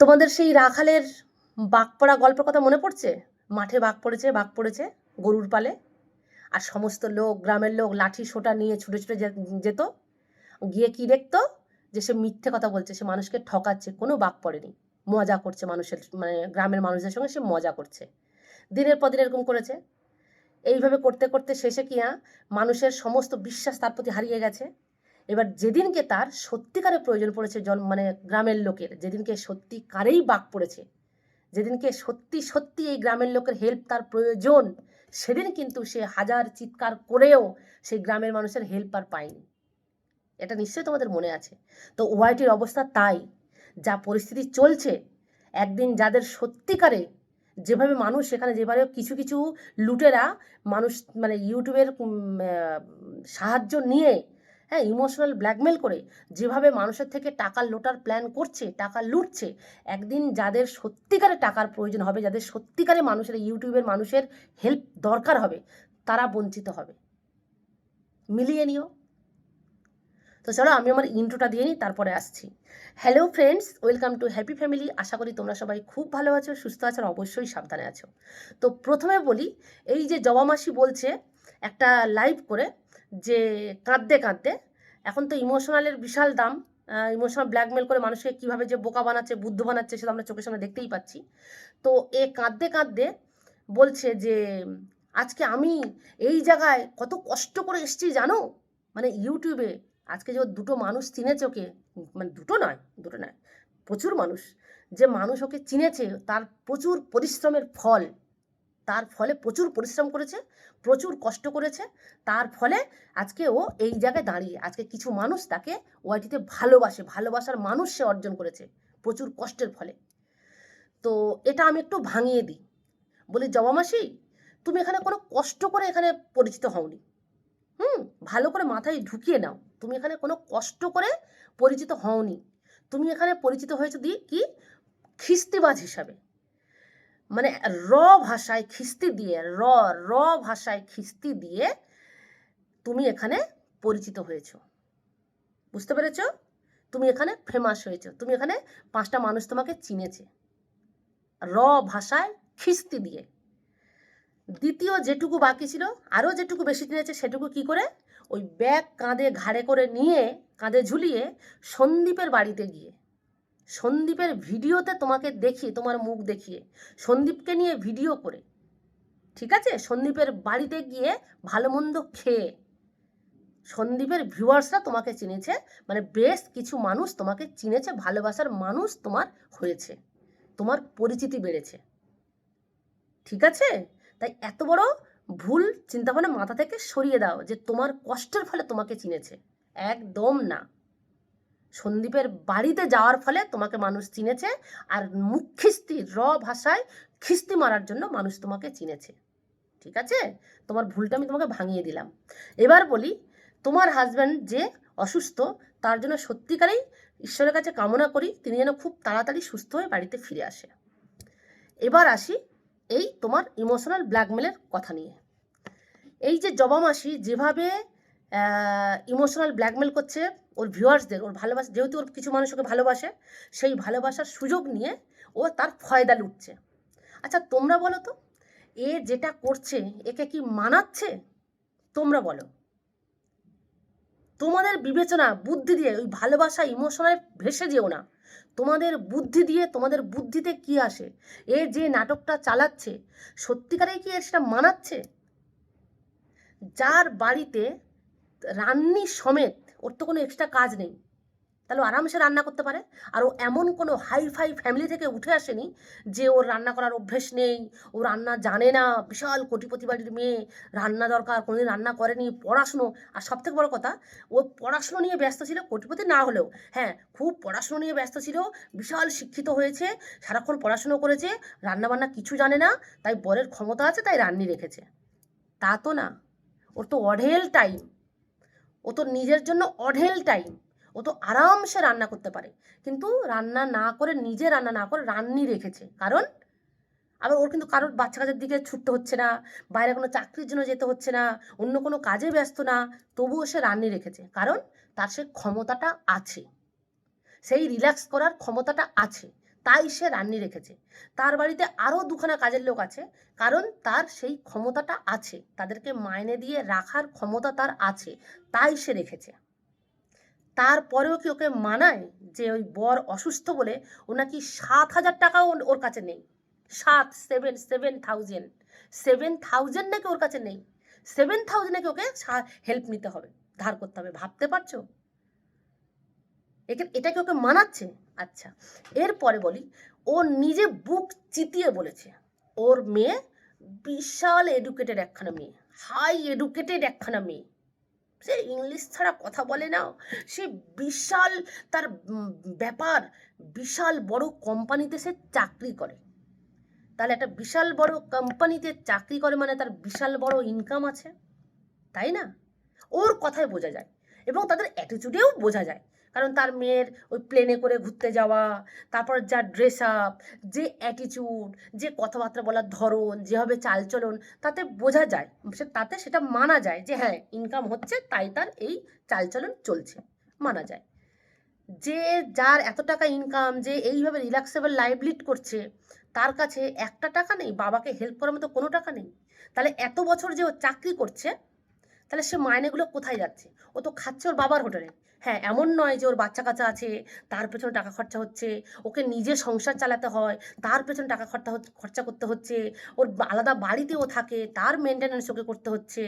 তোমাদের সেই রাখালের বাঘ পড়া গল্পের কথা মনে পড়ছে? মাঠে বাঘ পড়েছে বাঘ পড়েছে, গরুর পালে। আর সমস্ত লোক, গ্রামের লোক লাঠি সোটা নিয়ে ছুটে ছুটে যেত। গিয়ে কি দেখতো? যে সে মিথ্যে কথা বলছে, সে মানুষকে ঠকাচ্ছে, কোনো বাঘ পড়েনি। মজা করছে মানুষের মানে গ্রামের মানুষদের সঙ্গে সে মজা করছে। দিনের পর দিন এরকম করেছে। এইভাবে করতে করতে শেষে কি হ্যাঁ? মানুষের সমস্ত বিশ্বাস তার প্রতি হারিয়ে গেছে। এবার যেদিনকে তার সত্যিকারের প্রয়োজন পড়েছে জন মানে গ্রামের লোকের, যেদিনকে সত্যিকারেই বাক পড়েছে, যেদিনকে সত্যি সত্যি এই গ্রামের লোকের হেল্প তার প্রয়োজন, সেদিন কিন্তু সে হাজার চিৎকার করেও সেই গ্রামের মানুষের হেল্প আর পায়নি। এটা নিশ্চয়ই তোমাদের মনে আছে। তো ওয়াইটির অবস্থা তাই, যা পরিস্থিতি চলছে, একদিন যাদের সত্যিকারে যেভাবে মানুষ সেখানে যেভাবে কিছু কিছু লুটেরা মানুষ মানে ইউটিউবের সাহায্য নিয়ে হ্যাঁ ইমোশনাল ব্ল্যাকমেল করে যেভাবে মানুষের থেকে টাকা লোটার প্ল্যান করছে, টাকা লুটছে, একদিন যাদের সত্যিকারে টাকার প্রয়োজন হবে, যাদের সত্যিকারে মানুষের, ইউটিউবের মানুষের হেল্প দরকার হবে, তারা বঞ্চিত হবে। মিলিয়ে নিও। তো চলো আমি আমার ইন্ট্রোটা দিয়ে নিই, তারপরে আসছি। Hello friends welcome to happy family আশা করি তোমরা সবাই খুব ভালো আছো, সুস্থ আছো আর অবশ্যই সাবধানে আছো। তো প্রথমে বলি, এই যে জবা মাসি বলছে, একটা লাইভ করে যে কাঁদতে কাঁদতে, এখন তো ইমোশনালের বিশাল দাম ইমোশনাল ব্ল্যাকমেল করে মানুষকে কীভাবে যে বোকা বানাচ্ছে, বুদ্ধ বানাচ্ছে সেটা আমরা চোখের সামনে দেখতেই পাচ্ছি। তো এ কাঁদতে কাঁদতে বলছে যে, আজকে আমি এই জায়গায় কত কষ্ট করে এসেছি জানো? মানে ইউটিউবে আজকে যে দুটো মানুষ চিনেছে ওকে মানে দুটো নয় দুটো নয়, প্রচুর মানুষ, যে মানুষ ওকে চিনেছে তার প্রচুর পরিশ্রমের ফল। তার ফলে প্রচুর পরিশ্রম করেছে, প্রচুর কষ্ট করেছে, তার ফলে আজকে ও এই জায়গায় দাঁড়িয়ে, আজকে কিছু মানুষ তাকে ওয়াইটিতে ভালোবাসে, ভালোবাসার মানুষ সে অর্জন করেছে, প্রচুর কষ্টের ফলে। তো এটা আমি একটু ভাঙিয়ে দিই। বলি, জবা মাসি, তুমি এখানে কোনো কষ্ট করে এখানে পরিচিত হওনি। হুম, ভালো করে মাথায় ঢুকিয়ে নাও। তুমি এখানে কোনো কষ্ট করে পরিচিত হওনি। তুমি এখানে পরিচিত হয়েছো দিয়ে কি? খিস্তিবাজ হিসাবে। মানে র ভাষায় খিস্তি দিয়ে, র র ভাষায় খিস্তি দিয়ে তুমি এখানে পরিচিত হয়েছো। বুঝতে পেরেছ? তুমি এখানে ফেমাস হয়েছো। তুমি এখানে পাঁচটা মানুষ তোমাকে চিনেছে। র ভাষায় খিস্তি দিয়ে। দ্বিতীয় যেটুকু বাকি ছিল, আরও যেটুকু বেশি চিনেছে সেটুকু কি করে? ওই ব্যাগ কাঁধে ঘাড়ে করে নিয়ে, কাঁধে ঝুলিয়ে সন্দীপের বাড়িতে গিয়ে সন্দীপের ভিডিওতে তোমাকে দেখিয়ে তোমার মুখ দেখিয়ে। সন্দীপকে নিয়ে ভিডিও করে। ঠিক আছে? সন্দীপের বাড়িতে গিয়ে ভালো মন্দ খেয়ে। সন্দীপের ভিউয়ার্সরা তোমাকে চিনেছে। মানে বেশ কিছু মানুষ তোমাকে চিনেছে, ভালোবাসার মানুষ তোমার হয়েছে। তোমার পরিচিতি বেড়েছে। ঠিক আছে? তাই এত বড় ভুল চিন্তাভাবনা মাথা থেকে সরিয়ে দাও যে তোমার কষ্টের ফলে তোমাকে চিনেছে। একদম না। সন্দীপের বাড়িতে যাওয়ার ফলে তোমাকে মানুষ চিনেছে আর মুখ খিস্তি র ভাষায় খিস্তি মারার জন্য মানুষ তোমাকে চিনেছে। ঠিক আছে? তোমার ভুলটা আমি তোমাকে ভাঙিয়ে দিলাম। এবার বলি, তোমার হাজব্যান্ড যে অসুস্থ, তার জন্য সত্যিকারেই ঈশ্বরের কাছে কামনা করি, তিনি যেন খুব তাড়াতাড়ি সুস্থ হয়ে বাড়িতে ফিরে আসে। এবার আসি এই তোমার ইমোশনাল ব্ল্যাকমেলের কথা নিয়ে। এই যে জবা মাসি যেভাবে ইমোশনাল ব্ল্যাকমেল করছে ওর ভিউয়ার্সদের ওর ভালোবাসা, যেহেতু ওর কিছু মানুষ ওকে ভালোবাসে, সেই ভালোবাসার সুযোগ নিয়ে ও তার ফয়দা লুটছে। আচ্ছা তোমরা বলো তো, এ যেটা করছে, একে কি মানাচ্ছে? তোমরা বলো। তোমাদের বিবেচনা, বুদ্ধি দিয়ে, ওই ভালোবাসা ইমোশনাল ভেসে যেও না। তোমাদের বুদ্ধি দিয়ে, তোমাদের বুদ্ধিতে কি আসে? এ যে নাটকটা চালাচ্ছে, সত্যিকারেই কি সেটা মানাচ্ছে? যার বাড়িতে রান্নি সমেত ওর তো কোনো এক্সট্রা কাজ নেই। তাহলে আরামসে রান্না করতে পারে। আর ও এমন কোনো হাই ফাই ফ্যামিলি থেকে উঠে আসেনি যে ওর রান্না করার অভ্যেস নেই, ও রান্না জানে না। বিশাল কোটিপতি বাড়ির মেয়ে, রান্না দরকার, কোনোদিন রান্না করেনি, পড়াশুনো। আর সব থেকে বড় কথা, ও পড়াশুনো নিয়ে ব্যস্ত ছিল কোটিপতি না হলেও। হ্যাঁ খুব পড়াশুনো নিয়ে ব্যস্ত ছিল, বিশাল শিক্ষিত হয়েছে, সারাক্ষণ পড়াশুনো করেছে, রান্নাবান্না কিছু জানে না, তাই বরের ক্ষমতা আছে, তাই রান্নি রেখেছে। তা তো না। ওর তো অঢেল টাইম ও তো নিজের জন্য অঢেল টাইম। ও তো আরামসে রান্না করতে পারে। কিন্তু রান্না না করে, নিজে রান্না না করে রান্নি রেখেছে। কারণ? আবার ওর কিন্তু কারোর বাচ্চা কাজের দিকে ছুটতে হচ্ছে না, বাইরে কোনো চাকরির জন্য যেতে হচ্ছে না, অন্য কোনো কাজে ব্যস্ত না, তবুও সে রান্নি রেখেছে। কারণ? তার সে ক্ষমতাটা আছে। সেই রিল্যাক্স করার ক্ষমতাটা আছে। তাই সে রান্নি রেখেছে। তার বাড়িতে আরও দুখানা কাজের লোক আছে, কারণ তার সেই ক্ষমতাটা আছে, তাদেরকে মাইনে দিয়ে রাখার ক্ষমতা তার আছে, তাই সে রেখেছে। তারপরেও কি ওকে মানায় যে ওই বর অসুস্থ বলে ও নাকি সাত হাজার টাকাও ওর- কাছে নেই? সাত seven seven thousand seven thousand নাকি ওর কাছে নেই? সেভেন থাউজেন্ড নাকি ওকে হেল্প নিতে হবে, ধার করতে হবে, ভাবতে পারছ? এটা কি ওকে মানাচ্ছে? আচ্ছা এরপরে বলি, ও নিজে বুক চিতিয়ে বলেছে, ওর মেয়ে বিশাল এডুকেটেড একখানা মেয়ে হাই এডুকেটেড একখানা মেয়ে। সে ইংলিশ ছাড়া কথা বলে না, সে বিশাল তার ব্যাপার, বিশাল বড় কোম্পানিতে সে চাকরি করে। তাহলে একটা বিশাল বড় কোম্পানিতে চাকরি করে মানে তার বিশাল বড় ইনকাম আছে, তাই না? ওর কথায় বোঝা যায় এবং তাদের অ্যাটিটিউডেও বোঝা যায়। কারণ তার মেয়ের ওই প্লেনে করে ঘুরতে যাওয়া, তারপর যা ড্রেস আপ যে অ্যাটিচিউড যে কথাবার্তা বলার ধরন, যেভাবে চালচলন, তাতে বোঝা যায়, সে তাতে সেটা মানা যায় যে হ্যাঁ ইনকাম হচ্ছে, তাই তার এই চালচলন চলছে, মানা যায়। যে যার এত টাকা ইনকাম যে এইভাবে রিল্যাক্সেবল লাইফ লিড করছে, তার কাছে একটা টাকা নেই, বাবাকে হেল্প করার মতো কোনো টাকা নেই, তাহলে এত বছর যে ও চাকরি করছে, তাহলে সে মাইনেগুলো কোথায় যাচ্ছে? ও তো খাচ্ছে ওর বাবার হোটেলে। হ্যাঁ এমন নয় যে ওর বাচ্চা কাচ্চা আছে, তার পেছনে টাকা খরচা হচ্ছে, ওকে নিজে সংসার চালাতে হয়, তার পেছনে টাকা খরচা খরচা করতে হচ্ছে, ওর আলাদা বাড়িতেও থাকে, তার মেনটেন্যান্স ওকে করতে হচ্ছে,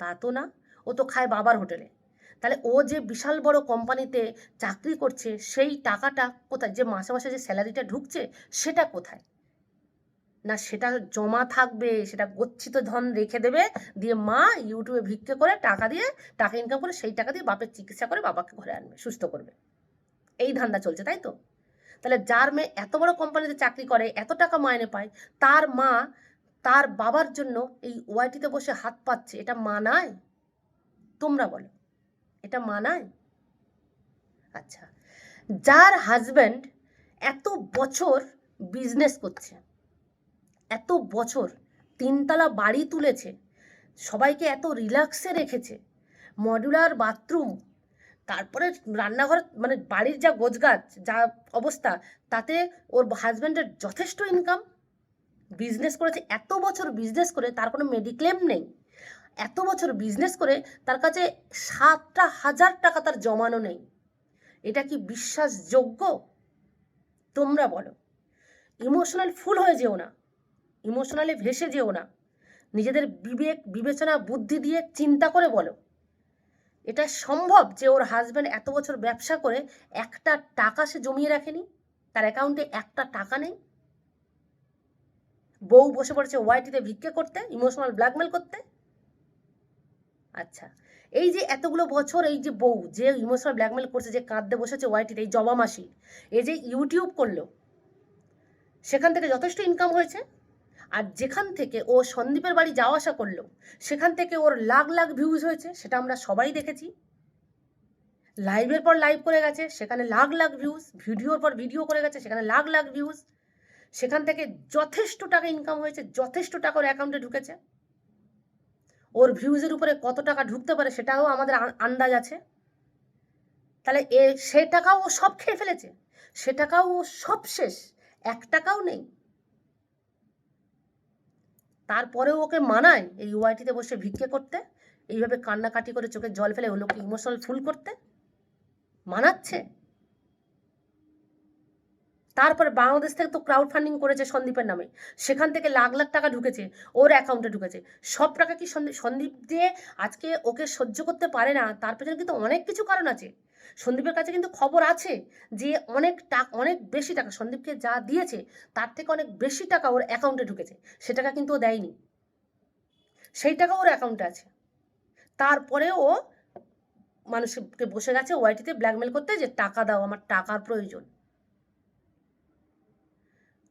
তা তো না, ও তো খায় বাবার হোটেলে। তাহলে ও যে বিশাল বড় কোম্পানিতে চাকরি করছে, সেই টাকাটা কোথায়? যে মাসে মাসে যে স্যালারিটা ঢুকছে, সেটা কোথায়? না, সেটা জমা থাকবে, সেটা গচ্ছিত ধন রেখে দেবে, দিয়ে মা ইউটিউবে ভিক্ষে করে টাকা দিয়ে, টাকা ইনকাম করে সেই টাকা দিয়ে বাপের চিকিৎসা করে বাবাকে ঘরে আনবে, সুস্থ করবে। এই ধান্দা চলছে, তাই তো? তাহলে যার মেয়ে এত বড় কোম্পানিতে চাকরি করে, এত টাকা মাইনে পায়, তার মা, তার বাবার জন্য এই ওয়াইটিতে বসে হাত পাচ্ছে, এটা মানায় তোমরা বলো, এটা মানায় আচ্ছা যার হাজব্যান্ড এত বছর বিজনেস করছে এত বছর তিনতলা বাড়ি তুলেছে, সবাইকে এত রিল্যাক্সে রেখেছে মডুলার বাথরুম তারপরে রান্নাঘর মানে বাড়ির যা গোছগাছ, যা অবস্থা, তাতে ওর হাজব্যান্ডের যথেষ্ট ইনকাম বিজনেস করেছে, এত বছর বিজনেস করে তার কোনো মেডিক্লেম নেই, এত বছর বিজনেস করে তার কাছে সাতটা হাজার টাকা তার জমানো নেই, এটা কি বিশ্বাসযোগ্য? তোমরা বলো ইমোশনাল ফুল হয়ে যেও না। ইমোশনালি ভেসে যেও না। নিজেদের বিবেক, বিবেচনা, বুদ্ধি দিয়ে চিন্তা করে বলো। এটা সম্ভব যে ওর হাজব্যান্ড এত বছর ব্যবসা করে একটা টাকা সে জমিয়ে রাখেনি? তার অ্যাকাউন্টে একটা টাকা নেই? বউ বসে পড়েছে ওয়াইটিতে ভিক্ষে করতে ইমোশনাল ব্ল্যাকমেল করতে? আচ্ছা এই যে এতগুলো বছর এই যে বউ যে ইমোশনাল ব্ল্যাকমেল করছে, যে কাঁদতে বসেছে ওয়াইটিতে এই জবা মাসি, এই যে ইউটিউব করল, সেখান থেকে যথেষ্ট ইনকাম হয়েছে? আর যেখান থেকে ও সন্দীপের বাড়ি যাওয়া আসা করল, সেখান থেকে ওর লাখ লাখ ভিউজ হয়েছে, সেটা আমরা সবাই দেখেছি। লাইভের পর লাইভ করে গেছে, সেখানে লাখ লাখ ভিউজ ভিডিওর পর ভিডিও করে গেছে, সেখানে লাখ লাখ ভিউজ সেখান থেকে যথেষ্ট টাকা ইনকাম হয়েছে, যথেষ্ট টাকা ওর অ্যাকাউন্টে ঢুকেছে। ওর ভিউজের উপরে কত টাকা ঢুকতে পারে সেটাও আমাদের আন্দাজ আছে। তাহলে এ সে টাকাও ও সব খেয়ে ফেলেছে, সে টাকাও ও সব শেষ, এক টাকাও নেই। তারপরেও ওকে মানায় এই ওয়াইটিতে বসে ভিক্ষে করতে, এইভাবে কান্নাকাটি করে চোখে জল ফেলে ও লোককে ইমোশনাল ফুল করতে? মানাচ্ছে? তারপরে বাংলাদেশ থেকে তো ক্রাউড ফান্ডিং করেছে সন্দীপের নামে। সেখান থেকে লাখ লাখ টাকা ঢুকেছে, ওর অ্যাকাউন্টে ঢুকেছে। সব টাকা কি সন্দীপ দিয়ে আজকে ওকে সহ্য করতে পারে না, তার পেছনে কিন্তু অনেক কিছু কারণ আছে। সন্দীপের কাছে কিন্তু খবর আছে যে অনেক টাকা, অনেক বেশি টাকা সন্দীপকে যা দিয়েছে, তার থেকে অনেক বেশি টাকা ওর অ্যাকাউন্টে ঢুকেছে। সে টাকা কিন্তু ও দেয়নি। সেই টাকা ওর অ্যাকাউন্টে আছে। তারপরে ও মানুষকে বসে গেছে ওয়াইটিতে ব্ল্যাকমেল করতে যে টাকা দাও, আমার টাকার প্রয়োজন।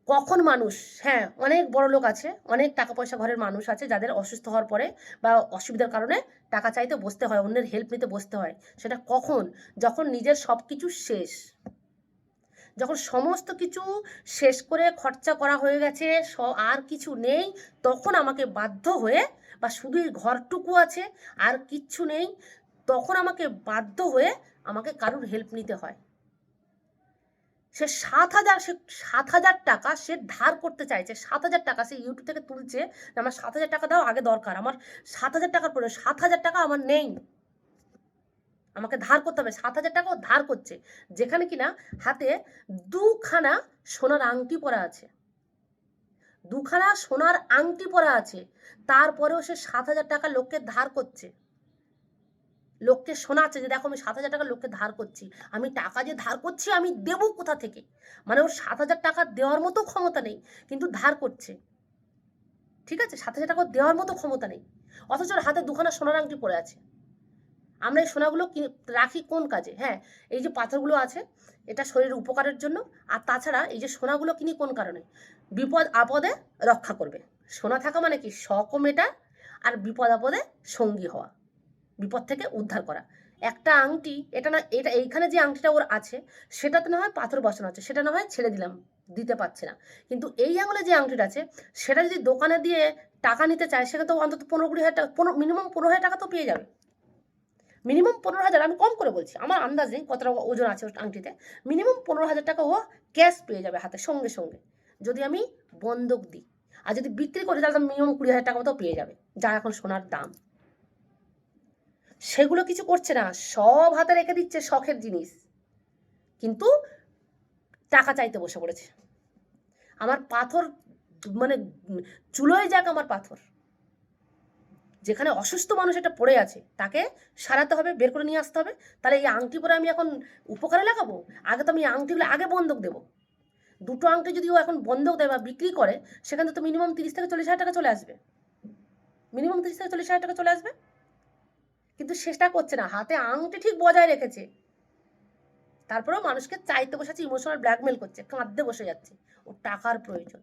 কখন মানুষ? হ্যাঁ অনেক বড় লোক আছে, অনেক টাকা পয়সা ঘরের মানুষ আছে যাদের অসুস্থ হওয়ার পরে বা অসুবিধার কারণে টাকা চাইতে বসতে হয়, অন্যের হেল্প নিতে বসতে হয়। সেটা কখন? যখন নিজের সব কিছু শেষ। যখন সমস্ত কিছু শেষ করে খরচা করা হয়ে গেছে আর কিছু নেই, তখন আমাকে বাধ্য হয়ে বা শুধু এই ঘরটুকু আছে, আর কিচ্ছু নেই, তখন আমাকে বাধ্য হয়ে আমাকে কারুর হেল্প নিতে হয়। সে সাত হাজার, সে সাত হাজার টাকা সে ধার করতে চাইছে। সাত হাজার টাকা সে ইউটিউব থেকে তুলছে আমার সাত হাজার টাকা দাও, আগে দরকার। আমার সাত হাজার টাকার প্রয়োজন সাত হাজার টাকা আমার নেই। আমাকে ধার করতে হবে। সাত হাজার টাকাও ধার করছে। যেখানে কিনা হাতে দুখানা সোনার আংটি পরা আছে। দুখানা সোনার আংটি পরা আছে। তারপরেও সে সাত হাজার টাকা লোককে ধার করছে। লোককে শোনাচ্ছে যে, দেখো আমি সাত হাজার টাকা লোককে ধার করছি। আমি টাকা যে ধার করছি, আমি দেবো কোথা থেকে? মানে ওর সাত হাজার টাকা দেওয়ার মতো ক্ষমতা নেই, কিন্তু ধার করছে। ঠিক আছে? সাত হাজার টাকা দেওয়ার মতো ক্ষমতা নেই। অথচ ওর হাতে দুখানা সোনার আংটি পড়ে আছে। আমরা এই সোনাগুলো রাখি কোন কাজে? হ্যাঁ এই যে পাথরগুলো আছে, এটা শরীরের উপকারের জন্য, আর তাছাড়া এই যে সোনাগুলো কিনি কোন কারণে? বিপদ আপদে রক্ষা করবে। সোনা থাকা মানে কি? শখও মেটা আর বিপদ আপদে সঙ্গী হওয়া। বিপদ থেকে উদ্ধার করা। একটা আংটি, এটা না, এটা এইখানে যে আংটিটা ওর আছে, সেটাতে না হয় পাথর বসানো আছে, সেটা না হয় ছেড়ে দিলাম, দিতে পারছে না। কিন্তু এই আঙুলে যে আংটিটা আছে, সেটা যদি দোকানে দিয়ে টাকা নিতে চায় সেখানে তো অন্তত পনেরো কুড়ি হাজার টাকা, পনেরো মিনিমাম পনেরো হাজার টাকা তো পেয়ে যাবে। মিনিমাম পনেরো হাজার, আমি কম করে বলছি, আমার আন্দাজ নেই কতটা ওজন আছে ওর আংটিতে মিনিমাম পনেরো হাজার টাকা ও ক্যাশ পেয়ে যাবে হাতে, সঙ্গে সঙ্গে। যদি আমি বন্ধক দিই, আর যদি বিক্রি করি, তাহলে মিনিমাম কুড়ি হাজার টাকা মতো পেয়ে যাবে, যা এখন সোনার দাম। সেগুলো কিছু করছে না, সব হাতে রেখে দিচ্ছে শখের জিনিস। কিন্তু টাকা চাইতে বসে পড়েছে। আমার পাথর মানে চুলোয় যাক আমার পাথর। যেখানে অসুস্থ মানুষ এটা পড়ে আছে, তাকে সারাতে হবে, বের করে নিয়ে আসতে হবে। তাহলে এই আংটি পরে আমি এখন উপকারে লাগাবো? আগে তো আমি আংটিগুলো আগে বন্ধক দেবো। দুটো আংটি যদি ও এখন বন্ধক দেয় বা বিক্রি করে, সেখানে তো মিনিমাম তিরিশ থেকে চল্লিশ হাজার টাকা চলে আসবে। মিনিমাম তিরিশ থেকে চল্লিশ হাজার টাকা চলে আসবে। কিন্তু সেটা করছে না। হাতে আংটি ঠিক বজায় রেখেছে। তারপরেও মানুষকে চাইতে বসেছে ইমোশনাল ব্ল্যাকমেল করছে, কাঁদতে বসে যাচ্ছে। ও টাকার প্রয়োজন।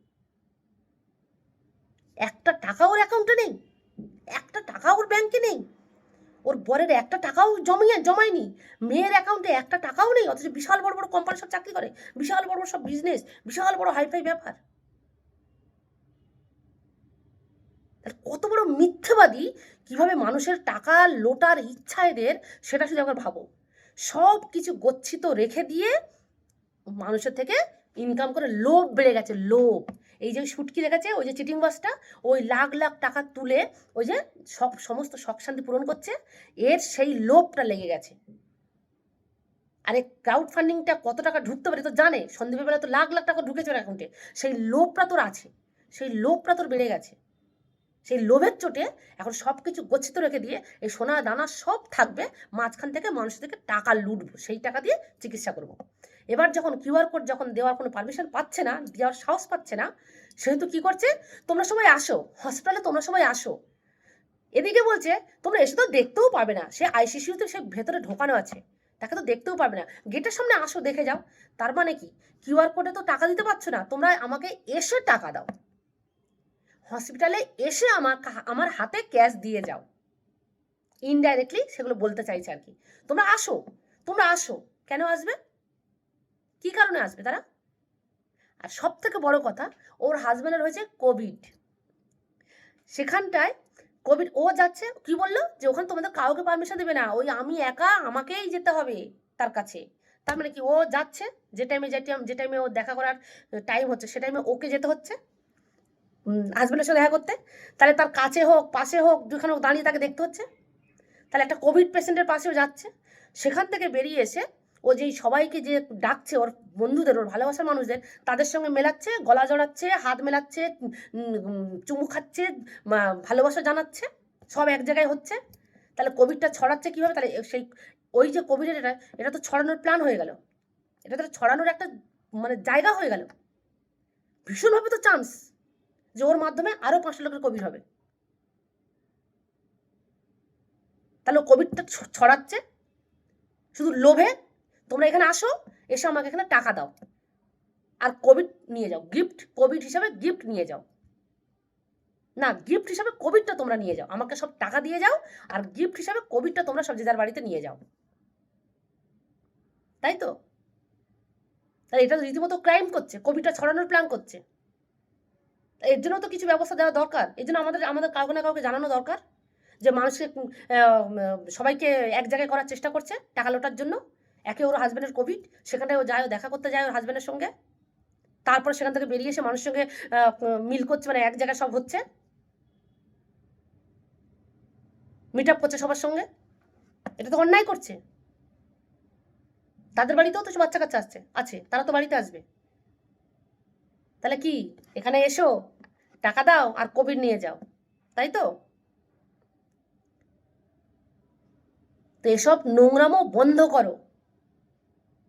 একটা টাকা ওর অ্যাকাউন্টে নেই। একটা টাকা ওর ব্যাংকে নেই। ওর বরের একটা টাকাও জমিয়ে, জমায়নি। মেয়ের অ্যাকাউন্টে একটা টাকাও নেই। অথচ বিশাল বড় বড় কোম্পানি সব চাকরি করে। বিশাল বড় বড় সব বিজনেস বিশাল বড় হাইফাই ব্যাপার। তাহলে কত বড় মিথ্যেবাদী কীভাবে মানুষের টাকা লোটার ইচ্ছা এদের সেটা শুধু একবার ভাবো। সব কিছু গচ্ছিত রেখে দিয়ে মানুষের থেকে ইনকাম করে লোভ বেড়ে গেছে, লোভ। এই যে সুটকি রেখেছে ওই যে চিটিং বাসটা ওই লাখ লাখ টাকা তুলে ওই যে সব, সমস্ত শখ শান্তি পূরণ করছে, এর সেই লোভটা লেগে গেছে। আরে ক্রাউড ফান্ডিংটা কত টাকা ঢুকতে পারে তো জানে? সন্দীপের বেলা তো লাখ লাখ টাকা ঢুকেছে ওর অ্যাকাউন্টে সেই লোভটা তোর আছে, সেই লোভটা তোর বেড়ে গেছে। সেই লোভের চোটে এখন সব কিছু গচ্ছিত রেখে দিয়ে এই সোনা, দানা সব থাকবে মাঝখান থেকে মানুষ থেকে টাকা লুটবো, সেই টাকা দিয়ে চিকিৎসা করব। এবার যখন কিউআর কোড যখন দেওয়ার কোনো পারমিশন পাচ্ছে না, দেওয়ার সাহস পাচ্ছে না, সেহেতু কি করছে? তোমরা সবাই আসো হসপিটালে তোমরা সবাই আসো। এদিকে বলছে, তোমরা এসে তো দেখতেও পাবে না, সে আইসিসিউতে সে ভেতরে ঢোকানো আছে, তাকে তো দেখতেও পারবে না। গেটের সামনে আসো, দেখে যাও। তার মানে কি? কিউআর কোডে তো টাকা দিতে পারছ না, তোমরা আমাকে এসে টাকা দাও। হসপিটালে এসে আমার আমার হাতে ক্যাশ দিয়ে যাও। ইনডাইরেক্টলি সেগুলো বলতে চাইছে আর কি। তোমরা আসো তোমরা আসো। কেন আসবে? কি কারণে আসবে তারা? আর সব থেকে বড় কথা, ওর হাজব্যান্ডের হয়েছে কোভিড সেখানটায় কোভিড ও যাচ্ছে, কি বলল? যে ওখানে তোমাদের কাউকে পারমিশন দেবে না। ওই আমি একা, আমাকেই যেতে হবে তার কাছে। তার মানে কি, ও যাচ্ছে, যে টাইমে যে টাইম যে টাইমে ও দেখা করার টাইম হচ্ছে, সে টাইমে ওকে যেতে হচ্ছে। হাজব্যান্ডের সাথে দেখা করতে। তাহলে তার কাছে হোক, পাশে হোক, যেখানে হোক দাঁড়িয়ে তাকে দেখতে হচ্ছে। তাহলে একটা কোভিড পেশেন্টের পাশেও যাচ্ছে। সেখান থেকে বেরিয়ে এসে ও যেই সবাইকে যে ডাকছে, ওর বন্ধুদের, ওর ভালোবাসার মানুষদের, তাদের সঙ্গে মেলাচ্ছে, গলা জড়াচ্ছে, হাত মেলাচ্ছে চুমু খাচ্ছে ভালোবাসা জানাচ্ছে, সব এক জায়গায় হচ্ছে। তাহলে কোভিডটা ছড়াচ্ছে কীভাবে? তাহলে সেই, ওই যে কোভিডের এটা এটা তো ছড়ানোর প্ল্যান হয়ে গেল। এটা তো ছড়ানোর একটা মানে জায়গা হয়ে গেল। ভীষণভাবে তো চান্স যে ওর মাধ্যমে আরও পাঁচশো লোকের কোভিড হবে। তাহলে কোভিডটা ছড়াচ্ছে। শুধু লোভে, তোমরা এখানে আসো, এসে আমাকে এখানে টাকা দাও। আর কোভিড নিয়ে যাও গিফট কোভিড হিসাবে গিফট নিয়ে যাও। না গিফট হিসাবে কোভিডটা তোমরা নিয়ে যাও। আমাকে সব টাকা দিয়ে যাও, আর গিফট হিসাবে কোভিডটা তোমরা সব যে যার বাড়িতে নিয়ে যাও। তাই তো? তাহলে এটা রীতিমতো ক্রাইম করছে কোভিডটা ছড়ানোর প্ল্যান করছে। এর জন্য তো কিছু ব্যবস্থা দেওয়া দরকার। এই জন্য আমাদের আমাদের কাউকে না কাউকে জানানো দরকার যে মানুষকে সবাইকে এক জায়গায় করার চেষ্টা করছে টাকা লোটার জন্য। একে ওর হাজব্যান্ডের কোভিড সেখানটায় ও যায় দেখা করতে যায় ওর হাজব্যান্ডের সঙ্গে। তারপর সেখান থেকে বেরিয়ে এসে মানুষের সঙ্গে মিল করছে মানে এক জায়গায় সব হচ্ছে। মিট আপ করছে সবার সঙ্গে। এটা তো অন্যায় করছে। তাদের বাড়িতেও তো বাচ্চা কাচ্চা আসছে, আছে, তারা তো বাড়িতে আসবে। তাহলে কি, এখানে এসো? টাকা দাও আর কোভিড নিয়ে যাও, তাই তো? তো এসব নোংরামো বন্ধ করো।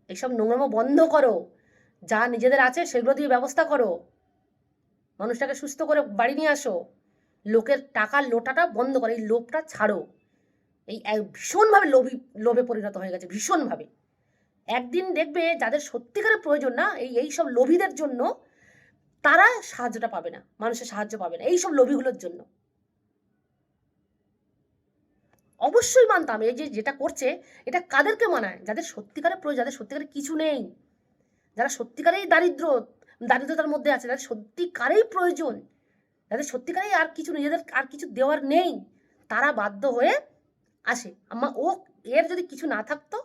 এসব নোংরামো বন্ধ করো। যা নিজেদের আছে সেগুলো দিয়ে ব্যবস্থা করো। মানুষটাকে সুস্থ করে বাড়ি নিয়ে আসো। লোকের টাকার লোটাটা বন্ধ করো, এই লোভটা ছাড়ো। এই ভীষণভাবে লোভী, লোভে পরিণত হয়ে গেছে, ভীষণভাবে। একদিন দেখবে যাদের সত্যিকারের প্রয়োজন না, এই এই সব লোভীদের জন্য তারা সাহায্যটা পাবে না, মানুষের সাহায্য পাবে না এই সব লোভীগুলোর জন্য। অবশ্যই মানতাম, এই যে যেটা করছে, এটা কাদেরকে মানায়? যাদের সত্যিকারের প্রয়োজন, যাদের সত্যিকারের কিছু নেই। যারা সত্যিকারেই দারিদ্র, দারিদ্রতার মধ্যে আছে, যাদের সত্যিকারেই প্রয়োজন, যাদের সত্যিকারেই আর কিছু নিজেদের আর কিছু দেওয়ার নেই, তারা বাধ্য হয়ে আসে। আমা ও এর যদি কিছু না থাকতো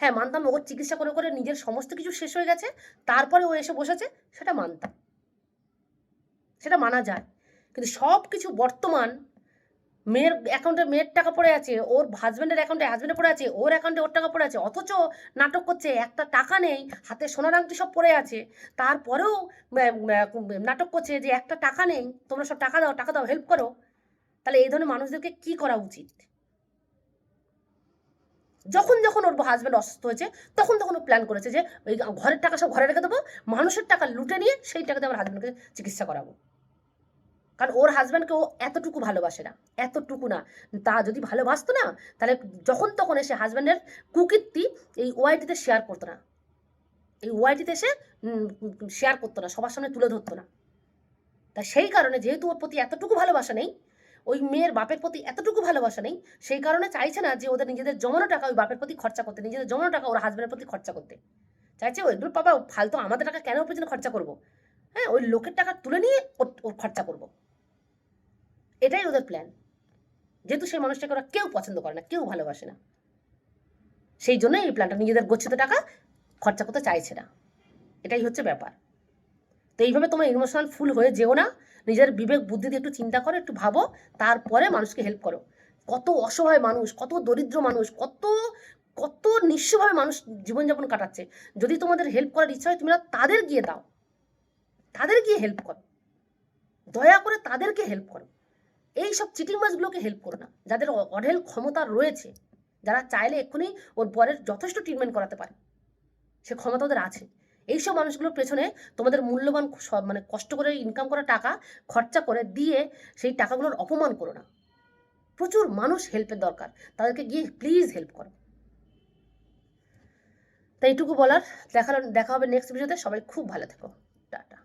হ্যাঁ মানতাম ওর চিকিৎসা করে করে নিজের সমস্ত কিছু শেষ হয়ে গেছে, তারপরে ও এসে বসেছে, সেটা মানতাম। সেটা মানা যায়। কিন্তু সব কিছু বর্তমান, মেয়ের অ্যাকাউন্টে মেয়ের টাকা পড়ে আছে, ওর হাজব্যান্ডের অ্যাকাউন্টে হাজব্যান্ডে পড়ে আছে, ওর অ্যাকাউন্টে ওর টাকা পড়ে আছে, অথচ নাটক করছে, একটা টাকা নেই, হাতে সোনার আংটি সব পড়ে আছে, তারপরেও নাটক করছে যে একটা টাকা নেই, তোমরা সব টাকা দাও টাকা দাও হেল্প করো। তাহলে এই ধরনের মানুষদেরকে কি করা উচিত? যখন যখন ওর হাজব্যান্ড অসুস্থ হয়েছে, তখন তখন ও প্ল্যান করেছে যে ওই ঘরের টাকা সব ঘরে রেখে দেবো, মানুষের টাকা লুটে নিয়ে সেই টাকাতে আমার হাজব্যান্ডকে চিকিৎসা করাবো। কারণ ওর হাজব্যান্ডকে ও এতটুকু ভালোবাসে না, এতটুকু না। তা যদি ভালোবাসতো না, তাহলে যখন তখন এসে হাজব্যান্ডের কুকীর্তি এই ওয়াইটিতে শেয়ার করতো না। এই ওয়াইটিতে এসে শেয়ার করতো না, সবার সামনে তুলে ধরতো না। তা সেই কারণে যেহেতু ওর প্রতি এতটুকু ভালোবাসা নেই ওই মেয়ের বাপের প্রতি এতটুকু ভালোবাসা নেই, সেই কারণে চাইছে না যে ওদের নিজেদের জমানো টাকা ওই বাপের প্রতি খরচা করতে, নিজেদের জমানো টাকা ওর হাজব্যান্ডের প্রতি খরচা করতে। চাইছে ওইগুলো পাবা ফালতু আমাদের টাকা কেন ওর পেছনে খরচা করব? হ্যাঁ ওই লোকের টাকা তুলে নিয়ে ওর ওর খরচা করব। এটাই ওদের প্ল্যান যেহেতু সেই মানুষটাকে ওরা কেউ পছন্দ করে না, কেউ ভালোবাসে না। সেই জন্যই এই প্ল্যানটা নিজেদের গচ্ছিত টাকা খরচা করতে চাইছে না। এটাই হচ্ছে ব্যাপার। তো এইভাবে তোমার ইমোশনাল ফুল হয়ে যেও না। নিজের বিবেক, বুদ্ধি দিয়ে একটু চিন্তা করো, একটু ভাবো, তারপরে মানুষকে হেল্প করো। কত অসহায় মানুষ, কত দরিদ্র মানুষ, কত কত নিঃস্বভাবে মানুষ জীবনযাপন কাটাচ্ছে। যদি তোমাদের হেল্প করার ইচ্ছা হয়, তোমরা তাদের গিয়ে দাও। তাদের গিয়ে হেল্প করো। দয়া করে তাদেরকে হেল্প করো। এই সব চিটিং মাছগুলোকে হেল্প করো না। যাদের অঢেল ক্ষমতা রয়েছে, যারা চাইলে এক্ষুনি ওর বরের যথেষ্ট ট্রিটমেন্ট করাতে পারে। সে ক্ষমতা ওদের আছে। এইসব মানুষগুলোর পেছনে তোমাদের মূল্যবান সব মানে কষ্ট করে ইনকাম করা টাকা খরচা করে দিয়ে সেই টাকাগুলোর অপমান করো না। প্রচুর মানুষ হেল্পের দরকার। তাদেরকে গিয়ে প্লিজ হেল্প করো। তাই এইটুকু বলার। দেখা দেখা হবে নেক্সট ভিডিওতে সবাই খুব ভালো থেকো। টাটা।